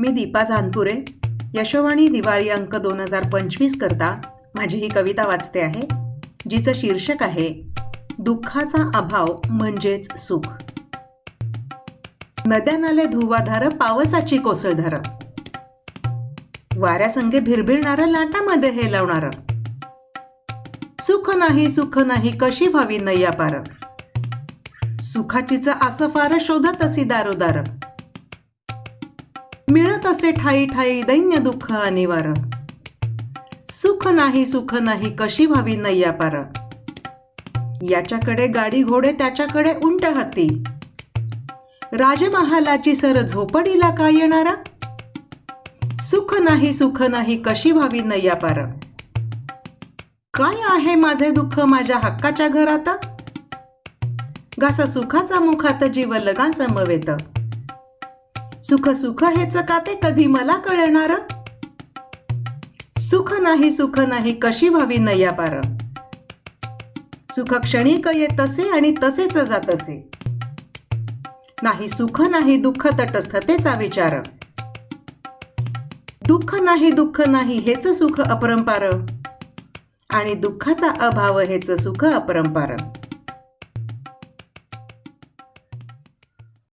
मी दीपा जानपुरे यशोवाणी दिवाळी अंक दोन हजार पंचवीस करता माझी ही कविता वाचते आहे जिचं शीर्षक आहे दुःखाचा अभाव म्हणजेच सुख. नद्या नाले धुवाधार पावसाची कोसळधार वाऱ्यासंगे भिरभिरणारं लाटामध्ये हे लावणार. सुख नाही सुख नाही कशी व्हावी नय्या पार सुखाचीच असं फार शोधत असी दारोदार. मिळत असे ठाई ठाई दैन्य दुःख अनिवार सुख नाही सुख नाही कशी व्हावी नैया पार याच्याकडे गाडी घोडे त्याच्याकडे उंट हत्ती. राजमहालाची सर झोपडीला काय येणारा? सुख नाही सुख नाही कशी व्हावी नैया पार काय आहे माझे दुःख माझ्या हक्काच्या घरात? गासा सुखाचा मुखात जीव लगा समवेत. सुख सुख हेच का ते कधी मला कळणार? सुख नाही सुख नाही कशी व्हावी नैया पार? सुख क्षणिक येतसे आणि तसेच जातसे. नाही सुख नाही दुःख तटस्थतेचा विचार. दुःख नाही दुःख नाही हेच सुख अपरंपार. आणि दुःखाचा अभाव हेच सुख अपरंपार.